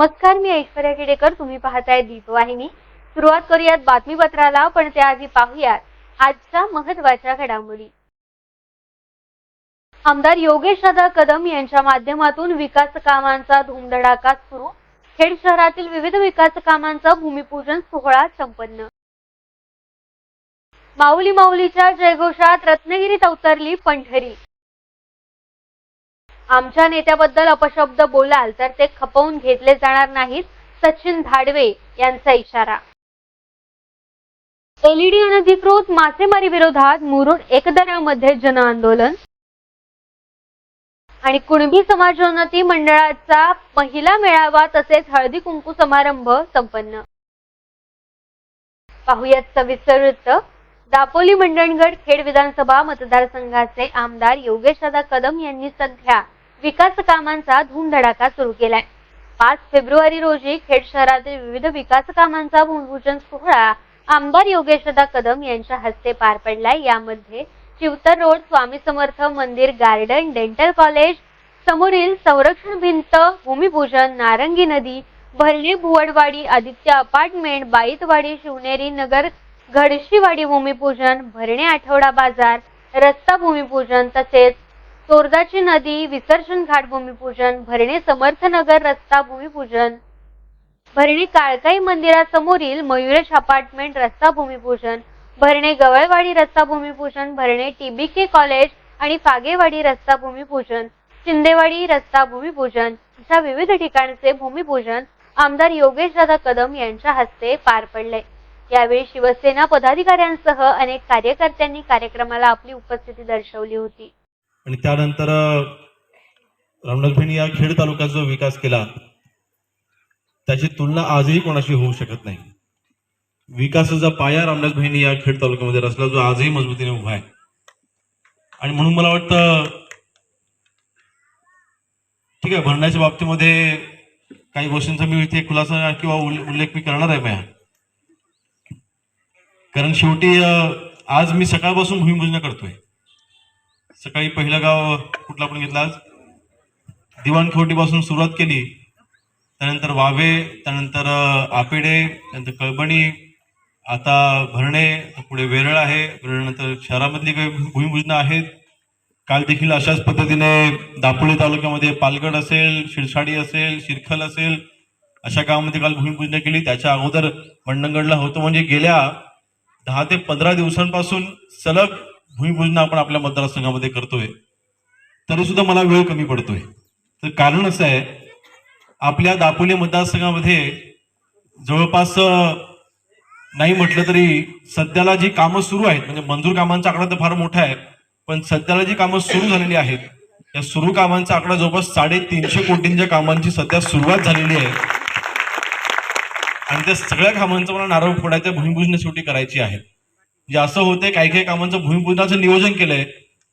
नमस्कार मी ऐश्वर्या केडेकर. तुम्ही पाहताय दीपवाहिनी. सुरुवात करूयात बातमीपत्राला पण त्याआधी पाहूयात आजच्या महत्त्वाच्या घडामोडी. आमदार योगेश दादा कदम यांच्या माध्यमातून विकास कामांचा धूमधडाका सुरू. खेड शहरातील विविध विकास कामांचा भूमिपूजन सोहळा संपन्न. माऊली माऊलीच्या जयघोषात रत्नागिरीत अवतरली पंढरी. आमच्या नेत्याबद्दल अपशब्द बोलाल तर ते खपवून घेतले जाणार नाहीत सचिन धाडवे यांचा इशारा. एलईडी अनधिकृत मासेमारी विरोधात मुरुड एकदरामध्ये जनआंदोलन. आणि कुणबी समाजोन्नती मंडळाचा पहिला मेळावा तसेच हळदी कुंकू समारंभ संपन्न. पाहुयात सविस्तर वृत्त. दापोली मंडणगड खेड विधानसभा मतदारसंघाचे आमदार योगेशदादा कदम यांनी सध्या विकास कामांचा धूमधडाका सुरू केलाय. पाच फेब्रुवारी रोजी खेड शहरातील विविध विकास कामांचा भूमिपूजन सोहळा आमदार योगेशदा कदम यांच्या हस्ते पार पडलाय. यामध्ये चिवतर रोड स्वामी समर्थ मंदिर गार्डन डेंटल कॉलेज समोरील संरक्षण भिंत भूमिपूजन नारंगी नदी भरणे भुवडवाडी आदित्य अपार्टमेंट बाईतवाडी शिवनेरी नगर घडशीवाडी भूमिपूजन भरणे आठवडा बाजार रस्ता भूमिपूजन तसेच तोरदाची नदी विसर्जन घाट भूमिपूजन भरणे समर्थनगर रस्ता भूमिपूजन. भरणे काळकाई मंदिरासमोरील मयुरेश अपार्टमेंट रस्ता भूमिपूजन. भरणे गवळवाडी रस्ता भूमिपूजन भरणे टीबीके कॉलेज आणि फागेवाडी रस्ता भूमिपूजन शिंदेवाडी रस्ता भूमिपूजन. अशा विविध ठिकाणचे भूमिपूजन आमदार योगेश दादा कदम यांच्या हस्ते पार पडले. यावेळी शिवसेना पदाधिकाऱ्यांसह अनेक कार्यकर्त्यांनी कार्यक्रमाला आपली उपस्थिती दर्शवली होती. आणि त्यानंतर अ, रामनाथभाईंनी या खेड तालुक्याचा जो विकास केला त्याची तुलना आजही कोणाशी होऊ शकत नाही. विकासाचा पाया रामनाथभाईंनी या खेड तालुक्यामध्ये रचला जो आजही मजबूतीने उभा आहे. आणि म्हणून मला वाटतं ठीक आहे भरण्याच्या बाबतीमध्ये काही गोष्टींचा मी इथे खुलासा किंवा उल्ले- उल्लेख मी करणार आहे मया कारण शेवटी आज मी सकाळपासून भूमिपूजन करतोय. सकाळी पहिलं गाव कुठलं आपण घेतलं आज? दिवाणखोटीपासून सुरुवात केली. त्यानंतर वावे त्यानंतर आपिडे आपेडे त्यानंतर कळबणी आता भरणे पुढे वेरळ आहे. वेरळनंतर शहरामधली काही भूमिपूजना आहेत. काल देखील अशाच पद्धतीने दापोली तालुक्यामध्ये पालगड असेल शिरसाडी असेल शिरखल असेल अशा गावामध्ये काल भूमिपूजना केली. त्याच्या अगोदर मंडणगडला होतं म्हणजे गेल्या दहा ते पंधरा दिवसांपासून सलग भूमिपूजन आपण आपल्या मतदारसंघामध्ये करतोय तरी सुद्धा मला वेळ कमी पडतोय. तर कारण असं आहे आपल्या दापोली मतदारसंघामध्ये जवळपास नाही म्हटलं तरी सध्याला जी कामं सुरू आहेत म्हणजे मंजूर कामांचा आकडा तर फार मोठा आहे पण सध्याला जी कामं सुरू झालेली आहेत या सुरू कामांचा आकडा जवळपास साडेतीनशे कोटींच्या कामांची सध्या सुरुवात झालेली आहे. आणि त्या सगळ्या कामांचं मला नारळ फोडायच्या भूमिपूजन शेवटी करायची आहे. म्हणजे असं होतंय काही काही कामांचं भूमिपूजनाचं नियोजन केलंय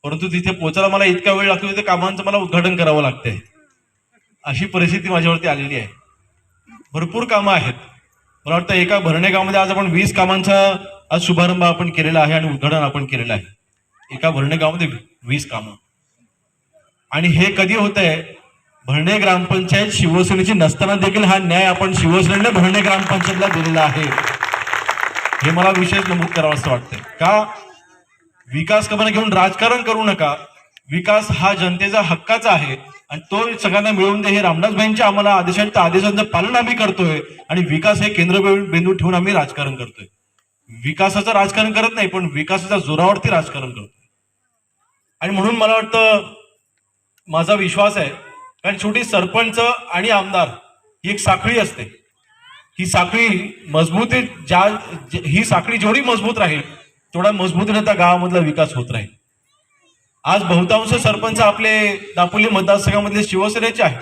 परंतु तिथे पोचायला मला इतका वेळ लागतो त्या कामांचं मला उद्घाटन करावं लागतंय. अशी परिस्थिती माझ्यावरती आलेली आहे. भरपूर कामं आहेत. मला वाटतं एका भरणे गावामध्ये आज आपण वीस कामांचा आज शुभारंभ आपण केलेला आहे आणि उद्घाटन आपण केलेलं आहे. एका भरणे गावामध्ये वीस कामं. आणि हे कधी होत आहे भरणे ग्रामपंचायत शिवसेनेची नसताना देखील हा न्याय आपण शिवसेनेने भरणे ग्रामपंचायतला दिलेला आहे. हे मला विशेष नमूद करावं असं वाटतंय. का? विकास कामांना घेऊन राजकारण करू नका. विकास हा जनतेचा हक्काचा आहे आणि तो सगळ्यांना मिळवून दे हे रामदासभाईंच्या आम्हाला आदेशांच्या आदेशांचं पालन आम्ही करतोय आणि विकास हे केंद्र बिंदू ठेवून आम्ही राजकारण करतोय. विकासाचं राजकारण करत नाही पण विकासाच्या जोरावरती राजकारण करतोय. आणि म्हणून मला वाटतं माझा विश्वास आहे कारण शेवटी सरपंच आणि आमदार ही एक साखळी असते. ही साखळी मजबूती ज्या ही साखळी जेवढी मजबूत राहील तेवढा मजबूतीने त्या गावामधला विकास होत राहील. आज बहुतांश सरपंच आपले दापोली मतदारसंघामधले शिवसेनेचे आहेत.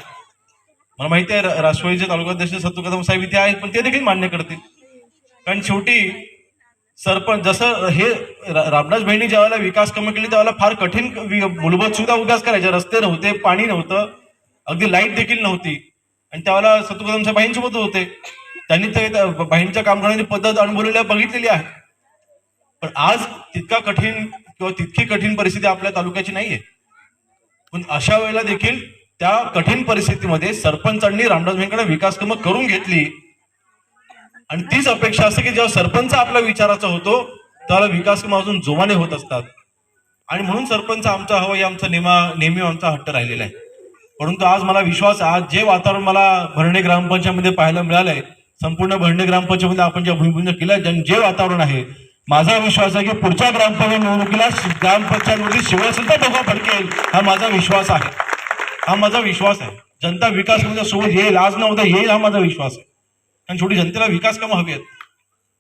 मला माहिती आहे रा- राष्ट्रवादीचे तालुकाध्यक्ष सत्तू कदम साहेब इथे आहेत पण ते देखील मान्य करतील. कारण शेवटी सरपंच जसं हे रामदास बहिणी ज्यावेळेला विकास कमी केली त्यावेळेला फार कठीण मूलभूत सुद्धा विकास करायचे रस्ते नव्हते पाणी नव्हतं अगदी लाइट देखील नव्हती. आणि त्यावेळेला सत्तू कदम साहेब होते. त्यांनी ते त्या बाईंच्या काम करण्याची पद्धत अनुभवलेल्या बघितलेली आहे. पण आज तितका कठीण किंवा तितकी कठीण परिस्थिती आपल्या तालुक्याची नाहीये. पण अशा वेळेला देखील त्या कठीण परिस्थितीमध्ये सरपंचांनी रामदास भेंकडे विकास कामं करून घेतली. आणि तीच अपेक्षा असते की जेव्हा सरपंच आपल्या विचाराचा होतो त्याला विकास कामं अजून जोमाने होत असतात. आणि म्हणून सरपंच आमचा हवा आमचा नेमा नेहमी आमचा हट्ट राहिलेला आहे. परंतु आज मला विश्वास आज जे वातावरण मला भरणे ग्रामपंचायतमध्ये पाहायला मिळालंय संपूर्ण भरणे ग्रामपंचायतमध्ये आपण ज्या भूमिपूजन केलं जे वातावरण आहे माझा विश्वास आहे की पुढच्या ग्रामपंचायत निवडणुकीला ग्रामपंचायतमध्ये शिवसेना धोका फडकेल हा माझा विश्वास आहे. हा माझा विश्वास आहे. जनता विकास कामाच्या सोबत येईल आज नव्हता येईल हा माझा विश्वास आहे. कारण छोटी जनतेला विकास कामं हवी आहेत.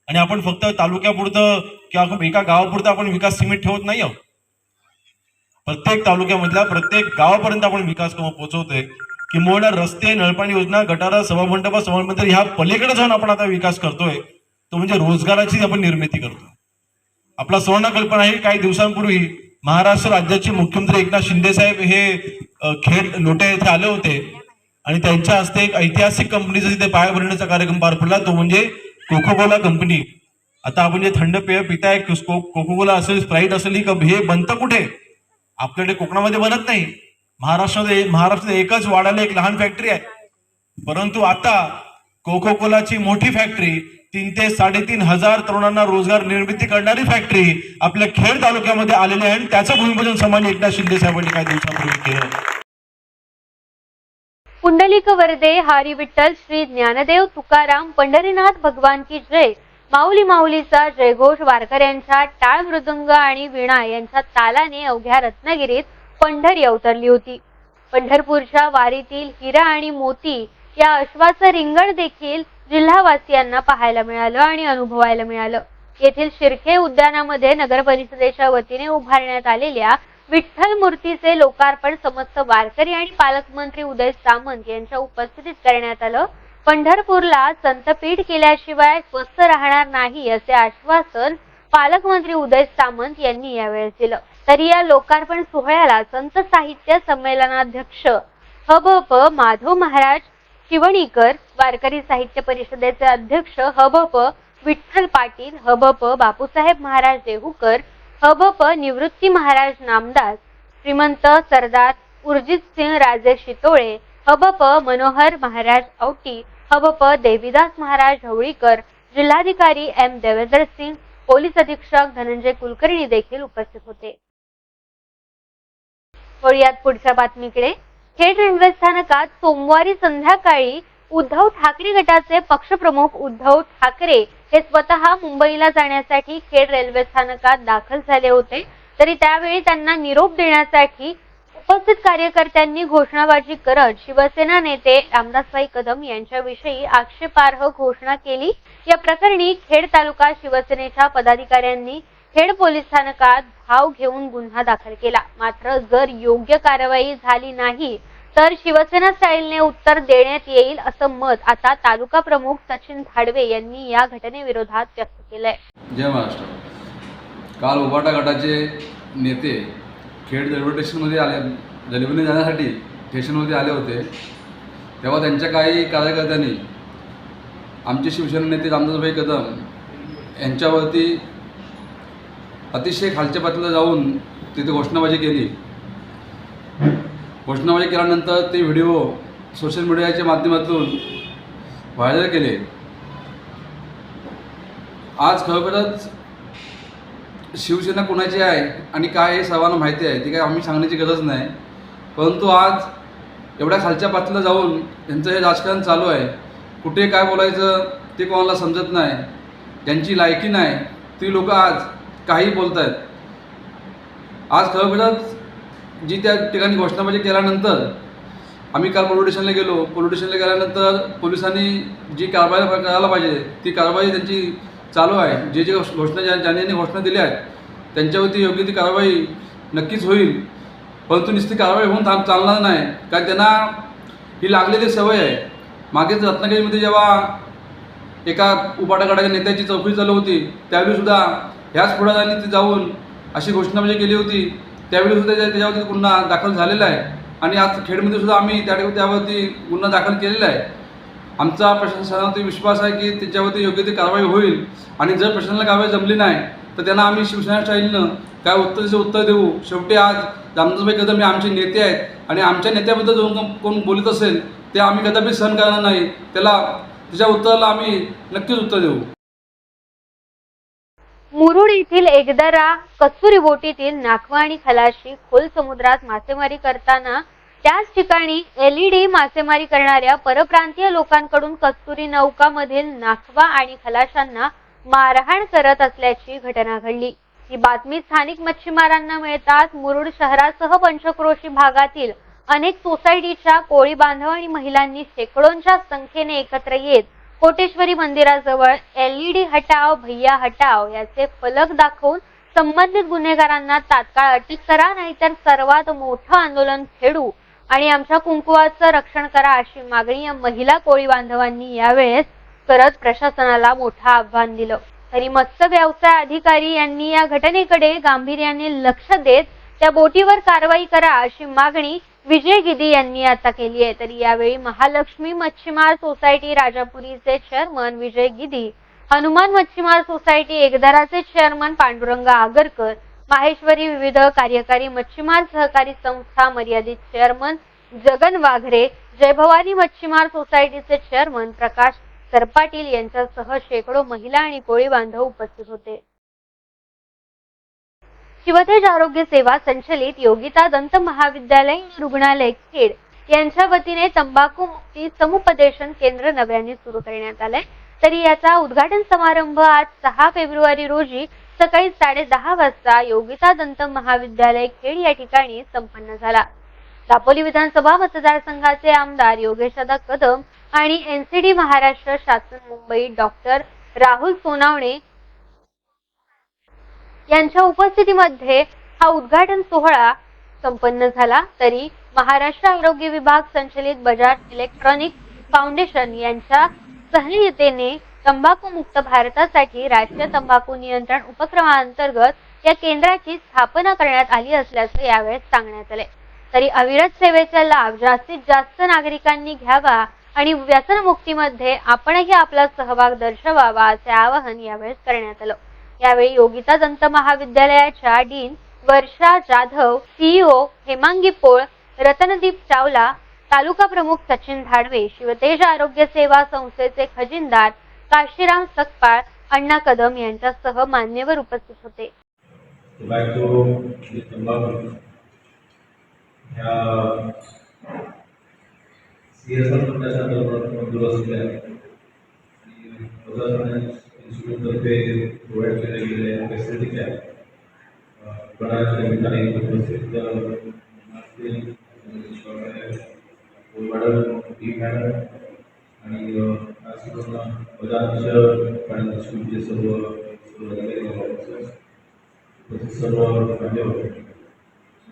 आणि आपण फक्त तालुक्यापुरतं किंवा एका गावापुरतं आपण विकास सीमित ठेवत नाही आहोत. प्रत्येक तालुक्यामधल्या प्रत्येक गावापर्यंत आपण विकास कामं पोहोचवतोय. किंबहुना रस्ते नळपाणी योजना गटारा सभामंडप सभामंदिर ह्या पलीकडे जाऊन आपण आता विकास करतोय. तो म्हणजे रोजगाराची आपण निर्मिती करतो आपला सुवर्ण कल्पना आहे काही दिवसांपूर्वी महाराष्ट्र राज्याचे मुख्यमंत्री एकनाथ शिंदे साहेब हे खेड लोटे येथे आले होते. आणि त्यांच्या हस्ते एक ऐतिहासिक कंपनीचा तिथे पाया भरण्याचा कार्यक्रम पार पडला तो म्हणजे कोकोकोला कंपनी आता आपण जे थंड पेय पिताय कोकोकोला असेल स्प्राईट असेल ही हे बनतं कुठे? आपल्याकडे कोकणामध्ये बनत नाही. महाराष्ट्रामध्ये महाराष्ट्रात एकच वाड्याला एक लहान फॅक्टरी आहे. परंतु आता कोको कोलाची मोठी फॅक्टरी तीन ते साडेतीन हजार तरुणांना रोजगार निर्मिती करणारी फॅक्टरी आपल्या खेड तालुक्यामध्ये आलेली आहे आणि त्याचं भूमिपूजन सन्मान्य एकनाथ शिंदे साहेबांनी काही दिवसापूर्वी केलं. पुंडलिक वरदे हरी विठ्ठल श्री ज्ञानदेव तुकाराम पंढरीनाथ भगवान की जय माऊली माऊलीचा जयघोष वारकऱ्यांच्या टाळ मृदुंग आणि वीणा यांच्या तालाने अवघ्या रत्नागिरीत पंढरी अवतरली होती. पंढरपूरच्या वारीतील हिरा आणि मोती या अश्वाचं रिंगण देखील जिल्हावासियांना पाहायला मिळालं आणि अनुभवायला मिळालं. येथील शिरखे उद्यानामध्ये नगर परिषदेच्या वतीने उभारण्यात आलेल्या विठ्ठल मूर्तीचे लोकार्पण समस्त वारकरी आणि पालकमंत्री उदय सामंत यांच्या उपस्थितीत करण्यात आलं. पंढरपूरला संतपीठ केल्याशिवाय स्वस्थ राहणार नाही असे आश्वासन पालकमंत्री उदय सामंत यांनी यावेळेस दिलं. तर या लोकार्पण सोहळ्याला संत साहित्य संमेलनाध्यक्ष हबप माधव महाराज शिवणीकर वारकरी साहित्य परिषदेचे अध्यक्ष हबप विठ्ठल पाटील हबप बापूसाहेब महाराज देहूकर हबप निवृत्ती महाराज नामदास श्रीमंत सरदार उर्जित सिंह राजे शितोळे हबप मनोहर महाराज औटी हबप देवीदास महाराज ढवळीकर जिल्हाधिकारी एम देवेंद्र सिंग पोलीस अधीक्षक धनंजय कुलकर्णी देखील उपस्थित होते. वळूयात पुढच्या बातमीकडे. खेड रेल्वे स्थानकात सोमवारी संध्याकाळी उद्धव ठाकरे गटाचे पक्षप्रमुख उद्धव ठाकरे हे स्वतः मुंबईला जाण्यासाठी खेड रेल्वे स्थानकात दाखल झाले होते. तरी त्यावेळी त्यांना निरोप देण्यासाठी उपस्थित कार्यकर्त्यांनी घोषणाबाजी करत शिवसेना नेते रामदासभाई कदम यांच्याविषयी आक्षेपार्ह घोषणा केली. या प्रकरणी खेड तालुका शिवसेनेच्या पदाधिकाऱ्यांनी खेड पोलीस स्थानकात भाव घेऊन गुन्हा दाखल केला. मात्र जर योग्य कारवाई झाली नाही तर शिवसेना स्टाईलने उत्तर देण्यात येईल असं मत आता तालुका प्रमुख सचिन धाडवे यांनी या घटनेविरोधात व्यक्त केलंय. जय महाराष्ट्र. काल उबाटा गटाचे नेते खेड रेल्वे स्टेशनमध्ये आले रेल्वेने जाण्यासाठी स्टेशनमध्ये आले होते. तेव्हा त्यांच्या काही कार्यकर्त्यांनी आमचे शिवसेना नेते रामदासभाई कदम यांच्यावरती अतिशय खालच्या पातळीला जाऊन तिथे घोषणाबाजी केली. घोषणाबाजी केल्यानंतर ते व्हिडिओ सोशल मीडियाच्या माध्यमातून व्हायरल केले. आज खरोखरच शिवसेना कोणाची आहे आणि काय हे सर्वांना माहिती आहे. ती काय आम्ही सांगण्याची गरज नाही. परंतु आज एवढ्या खालच्या पातळीला जाऊन यांचं हे राजकारण चालू आहे. कुठे काय बोलायचं ते कोणाला समजत नाही. त्यांची लायकी नाही ती लोकं आज काही बोलत आहेत आज खरोखरच जी त्या ठिकाणी घोषणाबाजी केल्यानंतर आम्ही काल पोलीस स्टेशनला गेलो. पोलीस स्टेशनला गेल्यानंतर पोलिसांनी जी कारवाई करायला पाहिजे ती कारवाई त्यांची चालू आहे. जे जे घोषणा ज्या ज्यांनी घोषणा दिल्या आहेत त्यांच्यावरती योग्य ती कारवाई नक्कीच होईल. परंतु नुसती कारवाई होऊन थांब चालणार नाही. कारण त्यांना ही लागलेली सवय आहे. मागेच रत्नागिरीमध्ये जेव्हा एका उपाटागडाच्या नेत्याची चौकशी चालू होती त्यावेळीसुद्धा ह्याच पुढाऱ्यांनी ती जाऊन अशी घोषणा म्हणजे केली होती. त्यावेळी सुद्धा त्याच्यावरती गुन्हा दाखल झालेला आहे. आणि आज खेडमध्ये सुद्धा आम्ही त्या त्यावरती गुन्हा दाखल केलेला आहे. आमचा प्रशासनावरती विश्वास आहे की त्याच्यावरती योग्य ती कारवाई होईल. आणि जर प्रशासनाला कारवाई जमली नाही तर त्यांना आम्ही शिवसेना स्टाईलनं काय उत्तराचे उत्तर देऊ. शेवटी आज रामदासभाई कदम हे आमचे नेते आहेत. आणि आमच्या नेत्याबद्दल जो कोण- कोण बोलत असेल ते आम्ही कदापि सहन करणार नाही. त्याला त्याच्या उत्तराला आम्ही नक्कीच उत्तर देऊ. मुरुड येथील एकदरा कस्तुरी बोटीतील नाखवा आणि खलाशी खोल समुद्रात मासेमारी करताना त्याच ठिकाणी एलईडी मासेमारी करणाऱ्या परप्रांतीय लोकांकडून कस्तुरी नौकामधील नाखवा आणि खलाशांना मारहाण करत असल्याची घटना घडली. ही बातमी स्थानिक मच्छीमारांना मिळताच मुरुड शहरासह पंचक्रोशी भागातील अनेक सोसायटीच्या कोळी बांधव आणि महिलांनी शेकडोंच्या संख्येने एकत्र येत कोटेश्वरी मंदिराजवळ एलईडी हटाव भैया हटाव याचे फलक दाखवून संबंधित गुन्हेगारांना तात्काळ अटक करा नाहीतर सर्वात मोठं आंदोलन खेडू आणि आमच्या कुंकुवाचं रक्षण करा अशी मागणी या महिला कोळी बांधवांनी यावेळेस करत प्रशासनाला मोठं आव्हान दिलं. तरी मत्स्य व्यवसाय अधिकारी यांनी या घटनेकडे गांभीर्याने लक्ष देत त्या बोटीवर कारवाई करा अशी मागणी विजय गिदी यांनी आता केली आहे. तर यावेळी महालक्ष्मी मच्छीमार सोसायटी राजापुरीचे चेअरमन विजय गिदी हनुमान मच्छीमार सोसायटी एकदाराचे चेअरमन पांडुरंग आगरकर माहेश्वरी विविध कार्यकारी मच्छीमार सहकारी संस्था मर्यादित चेअरमन जगन वाघरे जय भवानी मच्छीमार सोसायटीचे चेअरमन प्रकाश सरपाटील यांच्यासह शेकडो महिला आणि कोळी बांधव उपस्थित होते. शिवतेज आरोग्य सेवा संचलित योगिता दंत महाविद्यालय रुग्णालय खेड यांच्या वतीने तंबाखू मुक्ती समुपदेशन केंद्र नव्याने सुरू करण्यात आलंय. तरी याचा उद्घाटन समारंभ आज सहा फेब्रुवारी रोजी सकाळी साडे दहा वाजता योगिता दंत महाविद्यालय खेड या ठिकाणी संपन्न झाला. दापोली विधानसभा मतदारसंघाचे आमदार योगेशदा कदम आणि एनसीडी महाराष्ट्र शासन मुंबई डॉक्टर राहुल सोनावणे यांच्या उपस्थितीमध्ये हा उद्घाटन सोहळा संपन्न झाला. तरी महाराष्ट्र आरोग्य विभाग संचलित बजाज इलेक्ट्रॉनिक फाउंडेशन यांच्या सहलीयतेने तंबाखू मुक्त भारतासाठी राष्ट्रीय तंबाखू नियंत्रण उपक्रमांतर्गत या केंद्राची स्थापना करण्यात आली असल्याचं यावेळेस सांगण्यात आले. तरी अविरत सेवेचा लाभ जास्तीत जास्त नागरिकांनी घ्यावा आणि व्यसनमुक्तीमध्ये आपणही आपला सहभाग दर्शवावा असे आवाहन यावेळेस करण्यात आलं. यावेळी योगिता दंत महाविद्यालयाच्या डीन वर्षा जाधव सीईओ हेमांगी पोळ रतनदीप चावला तालुका प्रमुख सचिन धाडवे शिवतेज आरोग्य सेवा संस्थेचे खजिनदार काशीराम सकपाळ अण्णा कदम यांच्यासह मान्यवर उपस्थित होते. या आणि तंबाखू ह्या सी इन्स्टिट्यूटतर्फे प्रोव्हाइड गेलेल्या फॅसिलिटी गणाच्या उपस्थित असतील मॅडम डी मॅडम आणि खास बजाज सर्व सर्व सर्व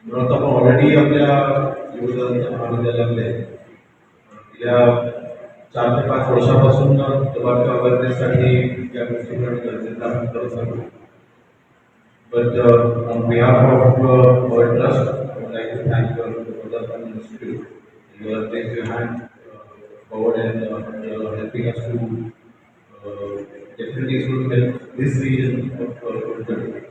म्हणून आता आपण ऑलरेडी आपल्या योगदानाच्या महाविद्यालयामध्ये या चार ते पाच वर्षापासून टोबॅको अवेअरनेससाठी या गोष्टी करणं गरजेचं आपण करत आहोत but on behalf of our trust like to thank your institute You are taking your hand uh, forward and uh, you are helping us to uh, definitely it's going to help this region of uh, Kolkata.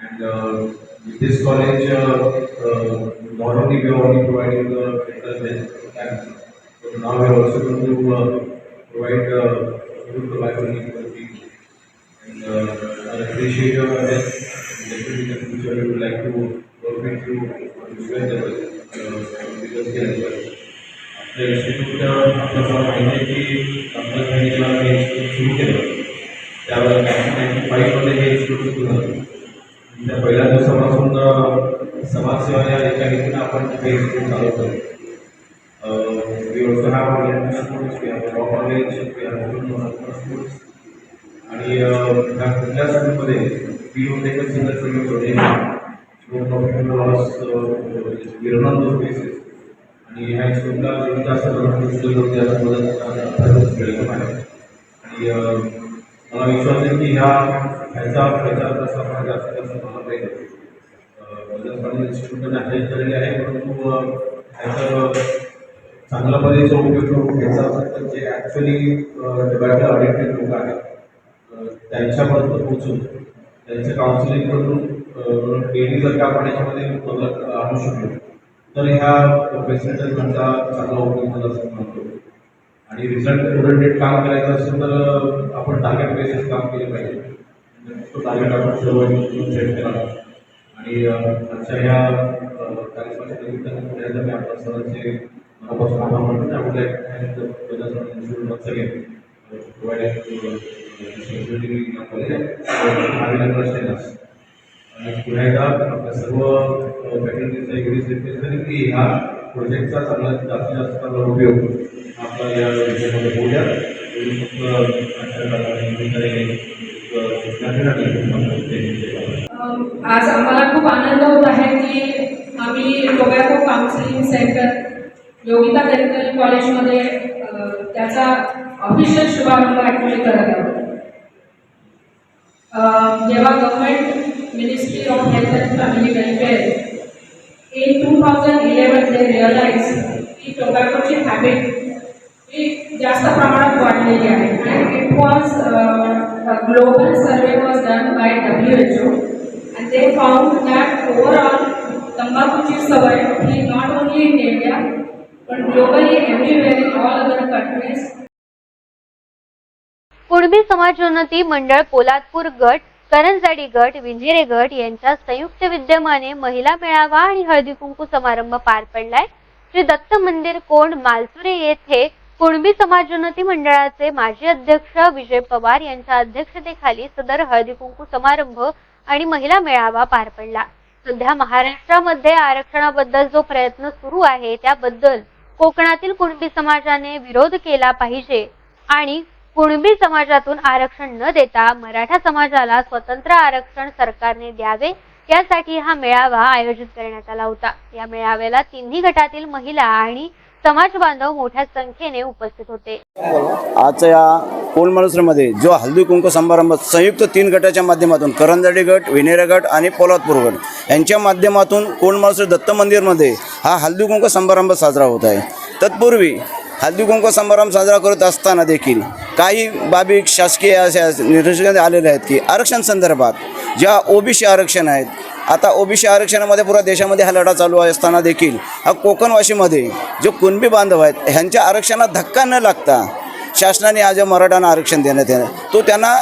And uh, with this college, uh, uh, not only we are only providing the mental health So now we are also going to uh, provide uh, good tobacco for people. And uh, I appreciate your help. Definitely in the future, we would like to work with you on different levels, uh, on bigger scale as well. आपल्या institute आपल्याला माहिती आहे की आपल्या महिन्याला हे institute सुरू केलं त्यावेळेला नाईन्टीन नाईन्टी फाईव्हमध्ये हे इन्स्टिट्यूट सुरू झालं त्या पहिल्या दिवसापासून अ, समाजसेवा या एका रीतीनं आपण हे इन्स्टिट्यूट चालवतो we also we also have we have law college, we have open have schools आणि ह्या कुठल्या स्कूलमध्ये वी होते. Taken single payment donation no profit loss गिरणॉन दोन केसेस आणि ह्या स्कूलला जेवढी जास्त प्रमाणात स्कूल होते असं मदत वेलकम आहे. आणि मला विश्वास आहे की ह्या ह्याचा प्रचार प्रसार हा जास्त जास्त मला पाहिजे बजाज इन्स्टिट्यूटने अटेंड केलेले आहे परंतु ह्याचं चांगल्या पद्धतीचा उपयोग करून घ्यायचा असेल तर जे ॲक्च्युली टोबॅको अडिक्टेड लोक आहेत त्यांच्यापर्यंत पोचून त्यांचं काउन्सिलिंग करून डेली जर का आपण याच्यामध्ये बदल आणू शकलो तर ह्या फॅसिलिटीजचा चांगला उपयोग झाला असं म्हणतो. आणि रिझल्ट ओरिएंटेड काम करायचं असेल तर आपण टार्गेट बेसिस काम केले पाहिजे. तो टार्गेट आपण सर्व सेट केला आणि आजच्या ह्या अ, कार्यक्रमाच्या निमित्तानं पुण्याला मी आपल्या सर्वांचे मनापासून आभार मानतो त्यामुळे आणि पुन्हा एकदा आपल्या सर्व फॅकल्टीचा एवढीच की ह्या प्रोजेक्टचा चांगला जास्तीत जास्त चांगला उपयोग आपला या विषयामध्ये होऊया फक्त आज आम्हाला खूप आनंद होत आहे की आम्ही tobacco counselling centre Yogita technical कॉलेजमध्ये त्याचा ऑफिशियल शुभारंभ ॲक्च्युली करत आहोत जेव्हा government ministry of health and family welfare in two thousand eleven they realise की टोबॅकोची हॅबिट ही जास्त प्रमाणात वाढलेली आहे. And it was global survey was done by W H O and they found that overall तंबाखूची सवय ही नॉट ओनली इन इंडिया पण globally everywhere in all other countries Kunbi Samajonnati Mandal Poladpur गट करंजाडी गट विंजिरे गट यांच्या संयुक्त विद्यमाने महिला मेळावा आणि हळदी कुंकू समारंभ पार पडलाय. श्री दत्त मंदिर कोंड मालसुरे येथे कुणबी समाजोन्नती मंडळाचे माजी अध्यक्ष विजय पवार यांच्या अध्यक्षतेखाली सदर हळदी कुंकू समारंभ आणि महिला मेळावा पार पडला. सध्या महाराष्ट्रामध्ये आरक्षणाबद्दल जो प्रयत्न सुरू आहे त्याबद्दल कोकणातील कुणबी समाजाने विरोध केला पाहिजे आणि कुणबी समाजातून आरक्षण न देता मराठा समाजाला स्वतंत्र आरक्षण सरकारने द्यावे यासाठी हा मेळावा आयोजित करण्यात आला होता. या मेळाव्याला तिन्ही गटातील महिला आणि समाज बांधव मोठ्या संख्येने उपस्थित होते. आजच्या या कोलमालसरमध्ये जो हल्दी कुंकू समारंभ संयुक्त तीन गटाच्या माध्यमातून करंजाडी गट विनेरा गट आणि पोलादपूर गट यांच्या माध्यमातून कोलमनुसरी दत्त मंदिरमध्ये हा हल्दी कुंकू समारंभ साजरा होत आहे. तत्पूर्वी हल्दी कुंकू समारंभ साजरा करत असताना देखील काही बाबी शासकीय अशा निर्देशांत आलेल्या आहेत की आरक्षण संदर्भात ज्या ओबीसी आरक्षण आहेत आता ओबीसी आरक्षणामध्ये पुरा देशामध्ये हा लढा चालू असताना देखील हा कोकणवाशीमध्ये जो कुणबी बांधव आहेत ह्यांच्या आरक्षणात धक्का न लागता शासनाने आज या मराठ्यांना आरक्षण देण्यात येणार. तो त्यांना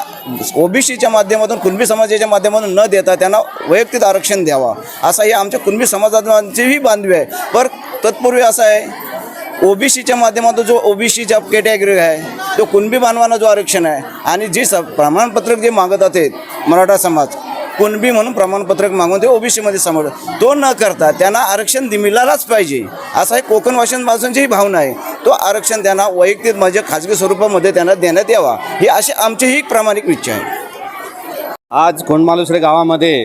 ओबीसीच्या माध्यमातून कुणबी समाजाच्या माध्यमातून न देता त्यांना वैयक्तिक आरक्षण द्यावा. असा हे आमच्या कुणबी समाजाचीही बांधवी आहे. पर तत्पूर्वी असं आहे ओबीसीच्या माध्यमातून जो ओबीसीच्या कॅटेगरी आहे तो कुणबी बांधवांना जो आरक्षण आहे आणि जी स प्रमाणपत्रक जे मागत आहेत मराठा समाज कुणबी म्हणून प्रमाणपत्रक मागून ते ओबीसीमध्ये समोर तो न करता त्यांना आरक्षण दि- मिळालाच पाहिजे. असा एक कोकण वाचनची भावना आहे. तो आरक्षण त्यांना वैयक्तिक म्हणजे खाजगी स्वरूपामध्ये त्यांना देण्यात यावा. ही अशी आमची ही प्रामाणिक इच्छा आहे. आज कोंडमालुसरे गावामध्ये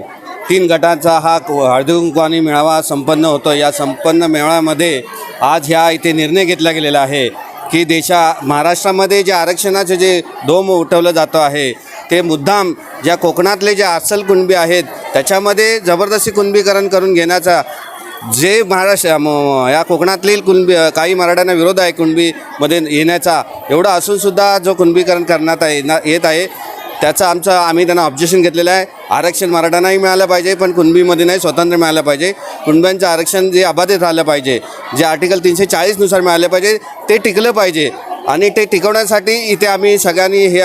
तीन गटांचा हा हळदीकुंकवानी मेळावा संपन्न होतो. या संपन्न मेळाव्यामध्ये आज ह्या इथे निर्णय घेतला गेलेला आहे की देशा महाराष्ट्रामध्ये जे आरक्षणाचे जे डोम उठवलं जातं आहे ते मुद्दाम ज्या कोकणातले जे अस्सल कुणबी आहेत त्याच्यामध्ये जबरदस्ती कुणबीकरण करून घेण्याचा जे महाराष्ट्र म- या कोकणातील कुणबी काही मराठ्यांना विरोध आहे कुणबीमध्ये येण्याचा एवढा असूनसुद्धा जो कुणबीकरण करण्यात आहे ना येत आहे त्याचं आमचं आम्ही त्यांना ऑब्जेक्शन घेतलेलं आहे. आरक्षण मराठ्यांनाही मिळालं पाहिजे पण कुणबीमध्ये नाही स्वतंत्र मिळालं पाहिजे. कुणब्यांचं आरक्षण जे अबाधित राहिलं पाहिजे जे आर्टिकल तीनशे चाळीसनुसार मिळालं पाहिजे ते टिकलं पाहिजे. आणि ते टिकवण्यासाठी इथे आम्ही सगळ्यांनी हे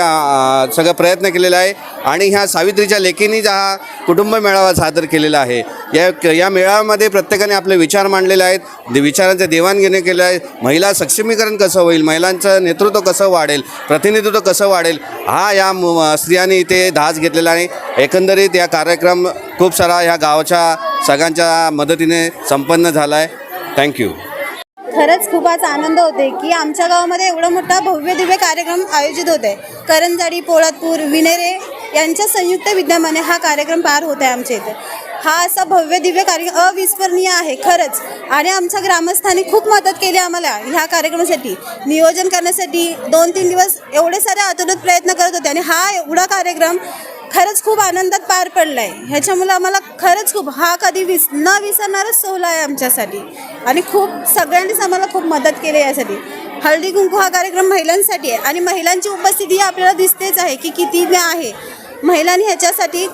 सगळं प्रयत्न केलेला आहे. आणि ह्या सावित्रीच्या लेखींनी हा कुटुंब मेळावा सादर केलेला आहे. या या मेळाव्यामध्ये प्रत्येकाने आपले विचार मांडलेले आहेत. दे- विचारांचं देवाणघेणं केलं आहे महिला सक्षमीकरण कसं होईल? महिलांचं नेतृत्व कसं वाढेल? प्रतिनिधित्व कसं वाढेल? हा या स्त्रियांनी इथे धास घेतलेला आहे. एकंदरीत या कार्यक्रम खूप सारा ह्या गावाच्या सगळ्यांच्या मदतीने संपन्न झाला आहे. थँक्यू खरंच खूप आज आनंद होते की आमच्या गावामध्ये एवढा मोठा भव्य दिव्य कार्यक्रम आयोजित होते. करंजाडी पोळातपूर विनेरे यांच्या संयुक्त विद्यमाने हा कार्यक्रम पार होत आहे आमच्या इथे. हा असा भव्य दिव्य कार्यक्रम अविस्मरणीय आहे खरंच. आणि आमच्या ग्रामस्थांनी खूप मदत केली आम्हाला ह्या कार्यक्रमासाठी. नियोजन करण्यासाठी दोन तीन दिवस एवढे सारे आतुरत प्रयत्न करत होते आणि हा एवढा कार्यक्रम खरंच खूप आनंदात पार पडला आहे ह्याच्यामुळे आम्हाला खरंच खूप हा कधी विस न विसरणारच सोहळा आहे आमच्यासाठी. आणि खूप सगळ्यांनीच आम्हाला खूप मदत केली आहे यासाठी. हळदी कुंकू हा कार्यक्रम महिलांसाठी आहे. आणि महिलांची उपस्थिती ही आपल्याला दिसतेच आहे की किती आहे. महिलांनी ह्याच्यासाठी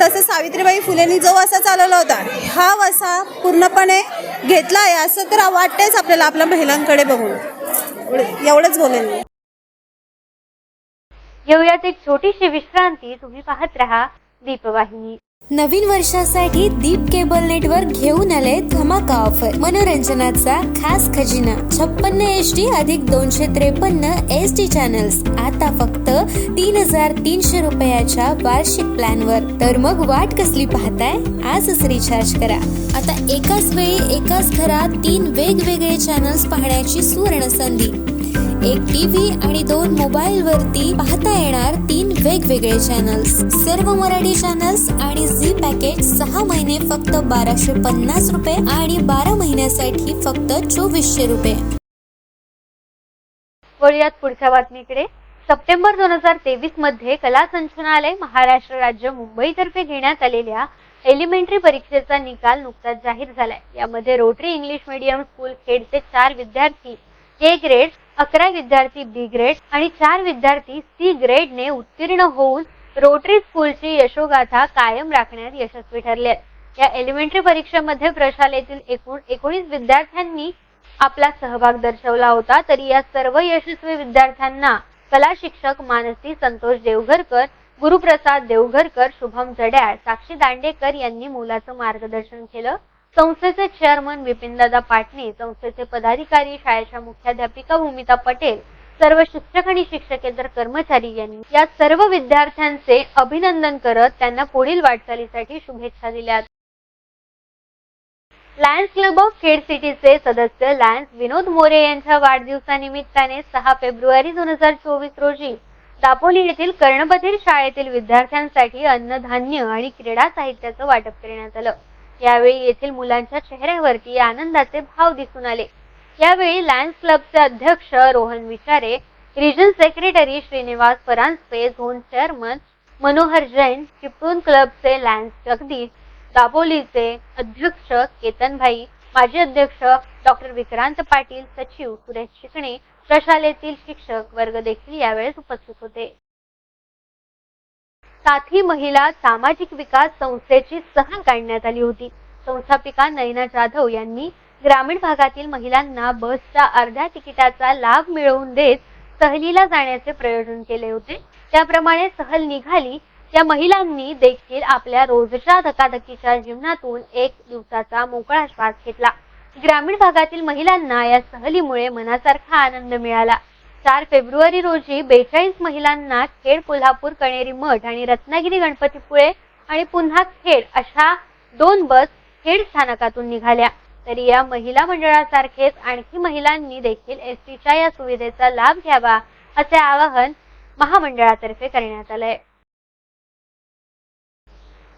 तसं सावित्रीबाई फुलेंनी जो वसा चालवला होता हा वसा पूर्णपणे घेतला आहे असं तर वाटतेच आपल्याला आपल्या महिलांकडे बघून. एवढंच बोलेन मी. घेऊयात एक छोटीशी विश्रांती. तुम्ही पाहत राहा दीपवाहिनी. नवीन वर्षासाठी दीप केबल नेटवर्क घेऊन आले धमाका ऑफर. मनोरंजनाचा खास खजिना. छप्पन्न एच डी अधिक दोनशे त्रेपन्न एस टी चॅनल्स. आता फक्त तीन हजार तीनशे रुपयाच्या वार्षिक प्लॅनवर. तर मग वाट कसली पाहताय? आजच रिचार्ज करा. आता एकाच वेळी एकाच घरात तीन वेगवेगळे चॅनल्स पाहण्याची सुवर्ण संधी. एक टीव्ही आणि दोन मोबाईल वरती पाहता येणार तीन वेगवेगळे चॅनल्स सर्व मराठी चॅनल्स आणि झी पॅकेज सहा महिने फक्त बाराशे पन्नास रुपये आणि बारा महिन्यासाठी फक्त चोवीसशे रुपये. वळूयात पुढच्या बातमीकडे. सप्टेंबर दोन हजार तेवीसमध्ये कला संचालनालय महाराष्ट्र राज्य मुंबईतर्फे घेण्यात आलेल्या एलिमेंटरी परीक्षेचा निकाल नुकताच जाहीर झालाय. यामध्ये रोटरी इंग्लिश मीडियम स्कूल खेडचे चार विद्यार्थी ए ग्रेड अकरा विद्यार्थी बी ग्रेड आणि चार विद्यार्थी सी ग्रेडने उत्तीर्ण होऊन रोटरी स्कूलची यशोगाथा कायम राखण्यात यशस्वी ठरले. या एलिमेंटरी परीक्षेमध्ये प्रशालेतील एकूण एकोणीस विद्यार्थ्यांनी आपला सहभाग दर्शवला होता. तरी या सर्व यशस्वी विद्यार्थ्यांना कला शिक्षक मानसी संतोष देवघरकर गुरुप्रसाद देवघरकर शुभम जड्याळ साक्षी दांडेकर यांनी मुलाचं मार्गदर्शन केलं. संस्थेचे चेअरमन विपिनदादा पाटणे संस्थेचे पदाधिकारी शाळेच्या मुख्याध्यापिका भूमिता पटेल सर्व शिक्षक आणि शिक्षकेतर कर्मचारी यांनी या सर्व विद्यार्थ्यांचे अभिनंदन करत त्यांना पुढील वाटचालीसाठी शुभेच्छा दिल्या. लायन्स क्लब ऑफ खेड सिटीचे सदस्य लायन्स विनोद मोरे यांच्या वाढदिवसानिमित्ताने सहा फेब्रुवारी दोन हजार चोवीस रोजी दापोली येथील कर्णबधीर शाळेतील विद्यार्थ्यांसाठी अन्नधान्य आणि क्रीडा साहित्याचं वाटप करण्यात आलं. यावेळी येथील मुलांच्या चेहऱ्यावरती आनंदाचे भाव दिसून आले. यावेळी लायन्स क्लबचे अध्यक्ष Rohan Vichare region secretary Shrinivas Paranjpe zone chairman Manohar Jain Chiplun क्लबचे लायन्स जगदीश दाबोलीचे अध्यक्ष केतनभाई माजी अध्यक्ष डॉक्टर विक्रांत पाटील सचिव सुरेश शिकणे प्रशालेतील शिक्षक वर्ग देखील यावेळेस उपस्थित होते. साथी महिला सामाजिक विकास संस्थेची सहल काढण्यात आली होती. संस्थापिका नयना जाधव यांनी ग्रामीण भागातील महिलांना बसच्या अर्ध्या तिकिटाचा लाभ मिळवून देत सहलीला जाण्याचे प्रयोजन केले होते. त्याप्रमाणे सहल निघाली. त्या महिलांनी देखील आपल्या रोजच्या धकाधकीच्या जीवनातून एक दिवसाचा मोकळा श्वास घेतला. ग्रामीण भागातील महिलांना या सहलीमुळे मनासारखा आनंद मिळाला. चार फेब्रुवारी रोजी बेचाळीस महिलांना खेड कोल्हापूर कणेरी मठ आणि रत्नागिरी गणपतीपुळे आणि पुन्हा खेड अशा दोन बस खेड स्थानकातून निघाल्या. तरी या महिला मंडळासारखेच आणखी महिलांनी देखील एस टीच्या या सुविधेचा लाभ घ्यावा असे आवाहन महामंडळातर्फे करण्यात आलंय.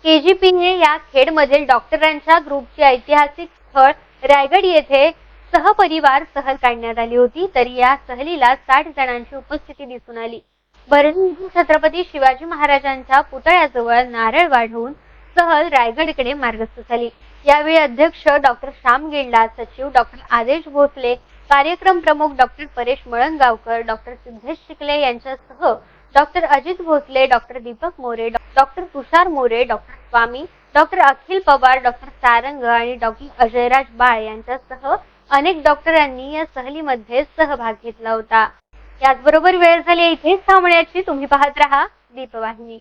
केजीपीने या खेडमधील डॉक्टरांच्या ग्रुपची ऐतिहासिक स्थळ रायगड येथे सहपरिवार सहल काढण्यात आली होती तरी या सहलीला साठ जणांची उपस्थिती दिसून आली. भरणी छत्रपती शिवाजी महाराजांच्या पुतळ्याजवळ नारळ वाढवून सहल रायगडकडे मार्गस्थ झाली. यावेळी अध्यक्ष डॉक्टर श्याम गेंडा सचिव डॉक्टर आदेश भोसले कार्यक्रम प्रमुख डॉक्टर परेश मळंगावकर डॉक्टर सिद्धेश शिकले यांच्यासह doctor Ajit Bhosale doctor Deepak More doctor Tushar More doctor Swami doctor Akhil Pawar doctor Sarang आणि डॉक्टर अजयराज बाळ यांच्यासह अनेक डॉक्टरांनी या सहलीमध्ये सहभाग घेतला होता. याचबरोबर वेळ झाली इथेच थांबण्याची तुम्ही पाहत राहा दीपवाहिनी.